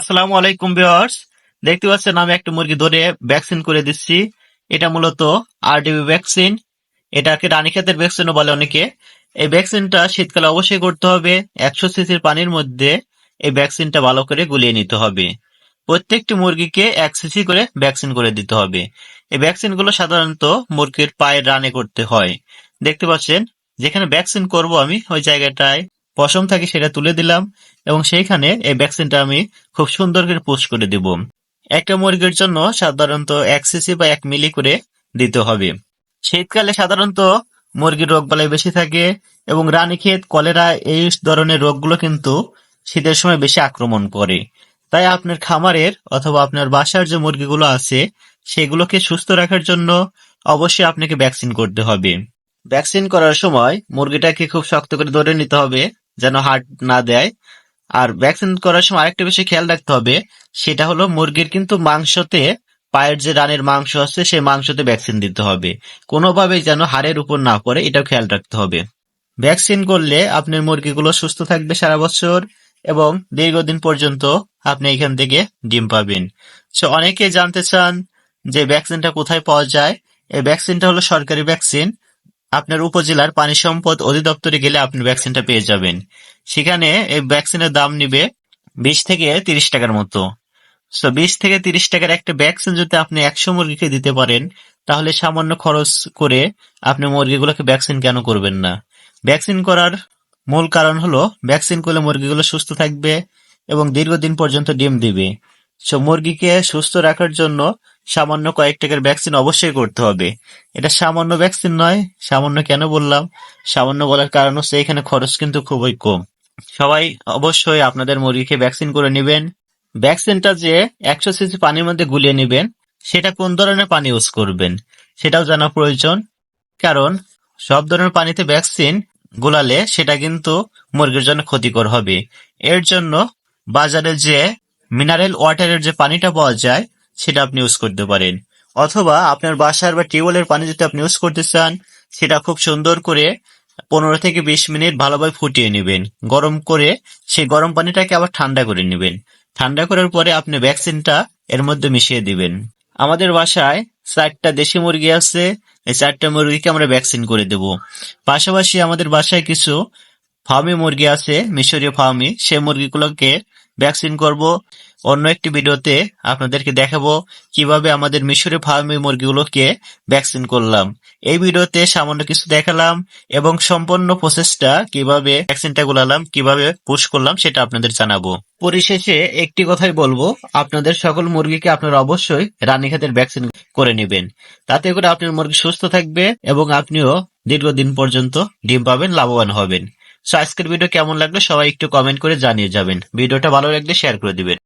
আসসালামু আলাইকুম ভিউয়ার্স। দেখতে পাচ্ছেন আমি একটা মুরগি ধরে ভ্যাকসিন করে দিচ্ছি। এটা মূলত আরডিবি ভ্যাকসিন। এটাকে রানীক্ষেতের ভ্যাকসিনও বলে অনেকে। এই ভ্যাকসিনটা শীতকালে অবশ্যই করতে হবে। একশো সিসির পানির মধ্যে এই ভ্যাকসিনটা ভালো করে গুলিয়ে নিতে হবে। প্রত্যেকটি মুরগিকে এক সিসি করে ভ্যাকসিন করে দিতে হবে। এই ভ্যাকসিনগুলো সাধারণত মুরগির পায়ের রানে করতে হয়। দেখতে পাচ্ছেন, যেখানে ভ্যাকসিন করব আমি, ওই জায়গাটায় পশম থাকে সেটা তুলে দিলাম এবং সেইখানে এই ভ্যাকসিনটা আমি খুব সুন্দর করে পোস্ট করে দিব। একটা মুরগির জন্য সাধারণত এক সিসি বা এক মিলি করে দিতে হবে। শীতকালে সাধারণত মুরগির রোগ বালাই বেশি থাকে এবং রানীক্ষেত, কলেরা এই ধরনের রোগগুলো কিন্তু শীতের সময় বেশি আক্রমণ করে। তাই আপনার খামারের অথবা আপনার বাসার যে মুরগিগুলো আছে, সেগুলোকে সুস্থ রাখার জন্য অবশ্যই আপনাকে ভ্যাকসিন করতে হবে। ভ্যাকসিন করার সময় মুরগিটাকে খুব শক্ত করে ধরে নিতে হবে যেন হার্ট না দেয়। আর ভ্যাকসিন করার সময় আরেকটা বেশি খেয়াল রাখতে হবে, সেটা হলো মুরগির কিন্তু মাংসতে পায়ের যে রানের মাংস আছে, সেই মাংসতে ভ্যাকসিন দিতে হবে। কোনোভাবেই যেন হাড়ের উপর না পড়ে, এটাও খেয়াল রাখতে হবে। ভ্যাকসিন করলে আপনার মুরগিগুলো সুস্থ থাকবে সারা বছর এবং দীর্ঘদিন পর্যন্ত আপনি এখান থেকে ডিম পাবেন। সো অনেকে জানতে চান যে ভ্যাকসিনটা কোথায় পাওয়া যায়? এই ভ্যাকসিনটা হলো সরকারি ভ্যাকসিন আপনার উপজেলার পানি সম্পদ অধিদপ্তরে গেলে আপনি ভ্যাকসিনটা পেয়ে যাবেন। সেখানে এই ভ্যাকসিনের দাম নিবে বিশ থেকে তিরিশ টাকার মতো। সো বিশ থেকে তিরিশ টাকার একটা ভ্যাকসিন যদি আপনি একশো মুরগিকে দিতে পারেন, তাহলে সামান্য খরচ করে আপনি মুরগিগুলোকে ভ্যাকসিন কেন করবেন না? ভ্যাকসিন করার মূল কারণ হলো, ভ্যাকসিন করলে মুরগিগুলো সুস্থ থাকবে এবং দীর্ঘদিন পর্যন্ত ডিম দিবে। সো মুরগিকে সুস্থ রাখার জন্য সামান্য কয়েক টাকার ভ্যাকসিন অবশ্যই করতে হবে। এটা সামান্য ভ্যাকসিন নয়, সামান্য কেন বললাম? সামান্য বলার কারণ হচ্ছে এখানে খরচ কিন্তু খুবই কম। সবাই অবশ্যই আপনাদের মুরগিকে ভ্যাকসিন করে নেবেন। ভ্যাকসিনটা যে একশো সিসি পানির মধ্যে গুলিয়ে নেবেন, সেটা কোন ধরনের পানি ইউজ করবেন, সেটাও জানা প্রয়োজন। কারণ সব ধরনের পানিতে ভ্যাকসিন গোলালে সেটা কিন্তু মুরগির জন্য ক্ষতিকর হবে। এর জন্য বাজারে যে মিনারেল ওয়াটারের যে পানিটা পাওয়া যায় সেটা আপনি ইউজ করতে পারেন। অথবা আপনার বাসার বা টিউবওয়েলের পানি যদি আপনি ইউজ করতে চান, সেটা খুব সুন্দর করে পনেরো থেকে বিশ মিনিট ভালোভাবে ফুটিয়ে নেবেন। গরম করে সেই গরম পানিটাকে আবার ঠান্ডা করে নেবেন। ঠান্ডা করার পরে আপনি ভ্যাকসিনটা এর মধ্যে মিশিয়ে দিবেন। আমাদের বাসায় চারটা দেশি মুরগি আছে, এই চারটা মুরগিকে আমরা ভ্যাকসিন করে দেব। পাশাপাশি আমাদের বাসায় কিছু ফার্মি মুরগি আছে, মিশরীয় ফার্মি। সে মুরগিগুলোকে ভ্যাকসিন করব। অন্য একটি ভিডিওতে আপনাদেরকে দেখাবো কীভাবে আমাদের মিশরে ফার্মি মুরগিগুলোকে ভ্যাকসিন করলাম। এই ভিডিওতে সামান্য কিছু দেখালাম এবং সম্পূর্ণ প্রসেসটা কীভাবে ভ্যাকসিনটা গুলালাম, কীভাবে পুশ করলাম সেটা আপনাদের জানাব। পরিশেষে একটি কথাই বলব, আপনাদের সকল মুরগিকে আপনারা অবশ্যই রানীক্ষেতের ভ্যাকসিন করে নেবেন। তাতে করে আপনার মুরগি সুস্থ থাকবে এবং আপনিও দীর্ঘদিন পর্যন্ত ডিম পাবেন, লাভবান হবেন। সো আজকের ভিডিও কেমন লাগল সবাই একটু কমেন্ট করে জানিয়ে যাবেন। ভিডিওটা ভালো লাগলে শেয়ার করে দিবেন।